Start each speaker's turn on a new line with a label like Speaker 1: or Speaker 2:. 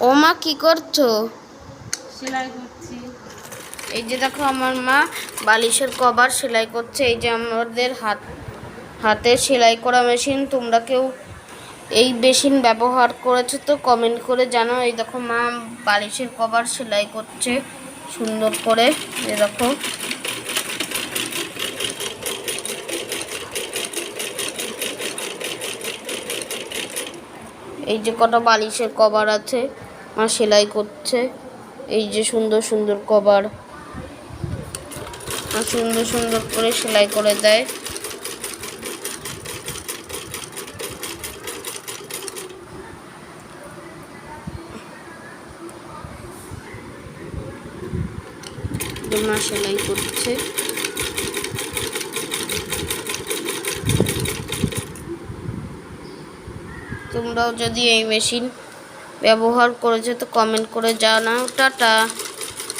Speaker 1: ও মা কি করছ?
Speaker 2: সেলাই করছি।
Speaker 1: এই যে দেখো আমার মা বালিশের কভার সেলাই করছে এই যে আমাদের হাত হাতে সেলাই করা মেশিন তোমরা কেউ এই মেশিন ব্যবহার করেছ তো কমেন্ট করে জানো এই দেখো মা বালিশের কভার সেলাই করছে সুন্দর করে এই দেখো। এই যে কটা বালিশের কভার আছে, মা সেলাই করছে। এই যে সুন্দর সুন্দর কভার। সুন্দর সুন্দর করে সেলাই করে দেয়। মা সেলাই করছে। তোমরাও যদি এই মেশিন ব্যবহার করেছ তো কমেন্ট করে জানাও। টাটা।